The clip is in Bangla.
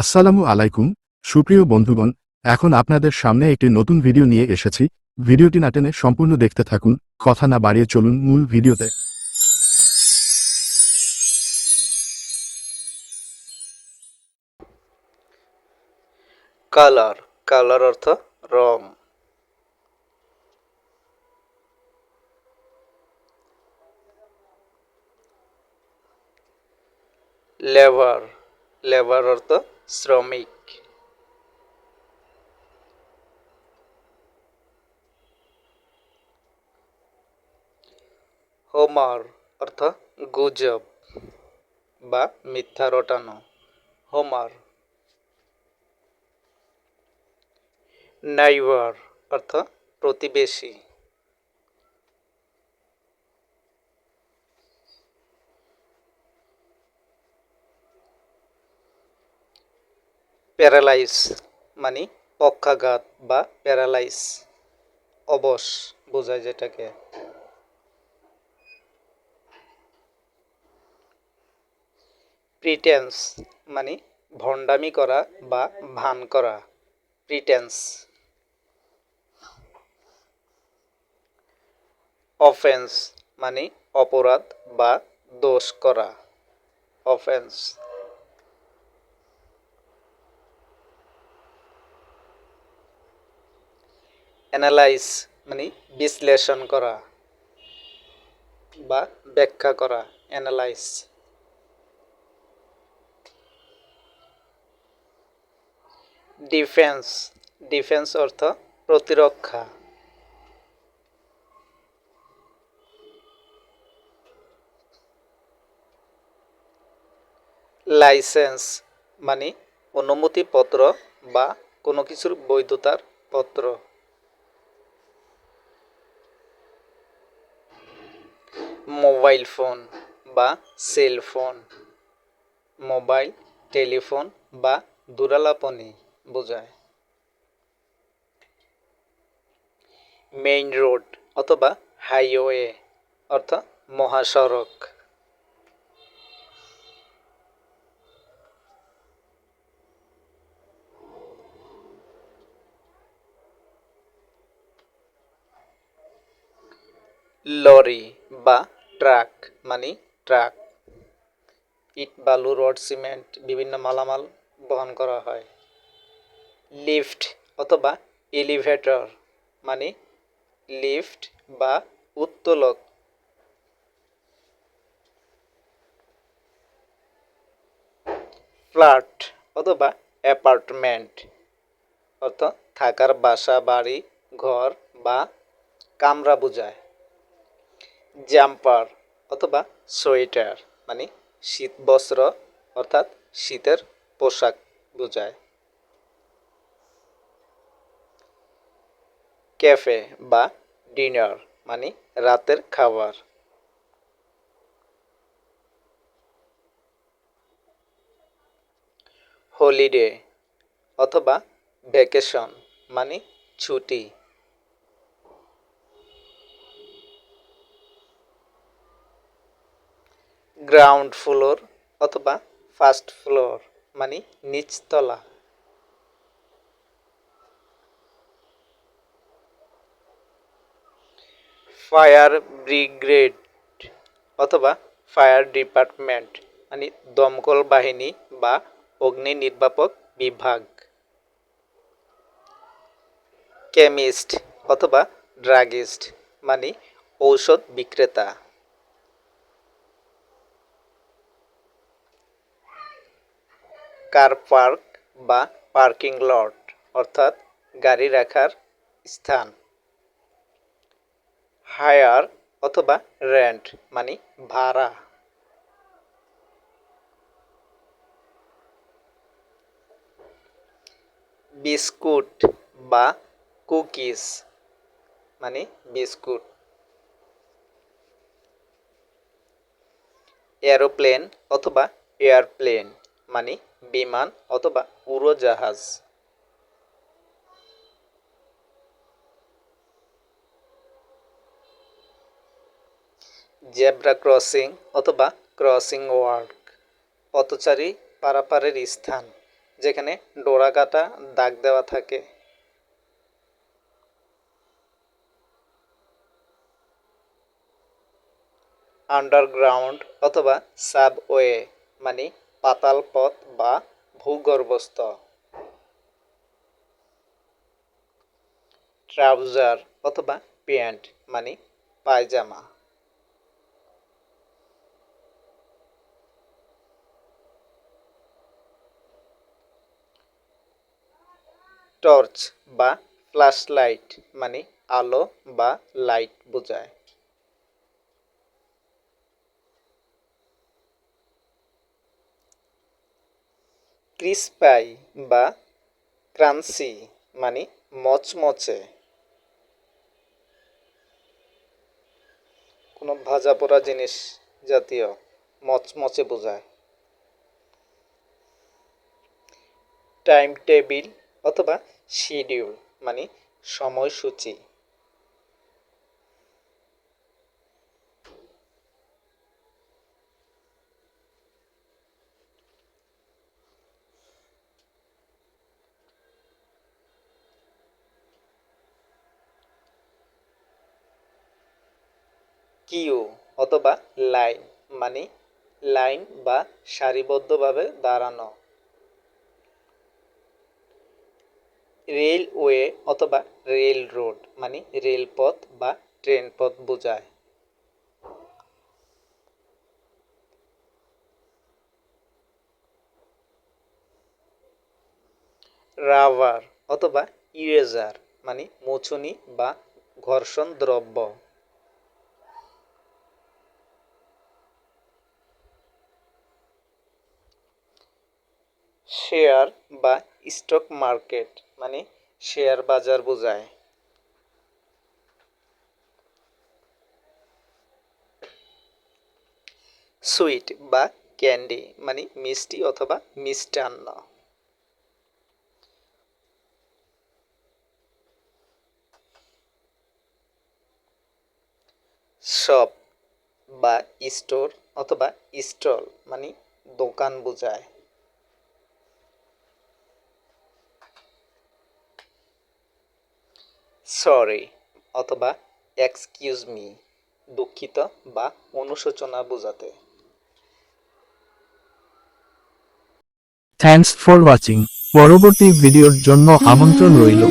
আসসালামু আলাইকুম, সুপ্রিয় বন্ধুগণ, এখন আপনাদের সামনে একটি নতুন ভিডিও নিয়ে এসেছি। ভিডিওটি না টেনে সম্পূর্ণ দেখতে থাকুন, কথা না বাড়িয়ে চলুন মূল ভিডিওতে। কালার কালার অর্থ রং। লেবার লেবার অর্থ শ্রমিক। হোমার অর্থ গুজব বা মিথ্যা রটানো। হোমার। নাইবার অর্থ প্রতিবেশী। প্যারালাইস মানে পক্ষাঘাত বা প্যারালাইস। অবশ বোঝায় যেটাকে। প্রিটেন্স মানে ভণ্ডামি করা বা ভান করা। প্রিটেন্স। অফেন্স মানে অপরাধ বা দোষ করা। অফেন্স। অ্যানালাইজ মানে বিশ্লেষণ করা বা ব্যাখ্যা করা অ্যানালাইজ ডিফেন্স ডিফেন্স অর্থ প্রতিরক্ষা। লাইসেন্স মানে অনুমতি অনুমতিপত্র বা কোনো কিছুর বৈধতার পত্র। মোবাইল ফোন বা সেল ফোন, মোবাইল, টেলিফোন বা দূরালাপনী বোঝায়। মেইন রোড অথবা হাইওয়ে অর্থ মহাসড়ক। লরি বা ট্রাক মানে ট্রাক, ইট, বালু, রড, সিমেন্ট, বিভিন্ন মালামাল বহন করা হয়। লিফট অথবা এলিভেটর মানে লিফট বা উত্তোলক। ফ্ল্যাট অথবা অ্যাপার্টমেন্ট, অর্থ থাকার বাসা, বাড়ি, ঘর বা কামরা বোঝায়। জাম্পার অথবা সোয়েটার মানে শীত বস্ত্র, অর্থাৎ শীতের পোশাক বোঝায়। ক্যাফে বা ডিনার মানে রাতের খাবার। হলিডে অথবা ভ্যাকেশন মানে ছুটি। গ্রাউন্ড ফ্লোর অথবা ফার্স্ট ফ্লোর মানে নিচতলা। ফায়ার ব্রিগেড অথবা ফায়ার ডিপার্টমেন্ট মানে দমকল বাহিনী বা অগ্নি নির্বাপক বিভাগ। কেমিস্ট অথবা ড্রাগিস্ট মানে ঔষধ বিক্রেতা। কার পার্ক বা পার্কিং লট অর্থাৎ গাড়ি রাখার স্থান। হায়ার অথবা রেন্ট মানে ভাড়া। বিস্কুট বা কুকিজ মানে বিস্কুট। এরোপ্লেন অথবা এয়ারপ্লেন মানে বিমান অথবা উড়োজাহাজ। জেব্রা ক্রসিং অথবা ক্রসিং ওয়ার্ক, পথচারী পারাপারের স্থান, যেখানে ডোরা কাটা দাগ দেওয়া থাকে। আন্ডারগ্রাউন্ড অথবা সাবওয়ে মানে পাতাল পথ বা ভূগর্ভস্থ। ট্রাউজার অথবা প্যান্ট মানে পায়জামা। টর্চ বা ফ্ল্যাশ লাইট মানে আলো বা লাইট বোঝায়। ক্রিসপাই বা ক্রান্সি মানে মচমচে। কোনো ভাজা পোড়া জিনিস জাতীয় মচমচে বোঝায়। টাইম টেবিল অথবা শিডিউল মানে সময়সূচি। কিউ অথবা লাইন মানে লাইন বা সারিবদ্ধভাবে দাঁড়ানো। রেলওয়ে অথবা রেল রোড মানে রেলপথ বা ট্রেন পথ বোঝায়। রাবার অথবা ইরেজার মানে মুছুনি বা ঘর্ষণ দ্রব্য। শেয়ার বা স্টক মার্কেট মানে শেয়ার বাজার বোঝায়। সুইট বা ক্যান্ডি মানে মিষ্টি অথবা মিষ্টান্ন। শপ বা স্টোর অথবা স্টল মানে দোকান বোঝায়। সরি অথবা এক্সকিউজ মি দুঃখিত বা অনুশোচনা বোঝাতে। থ্যাংকস ফর ওয়াচিং পরবর্তী ভিডিওর জন্য আমন্ত্রণ রইল।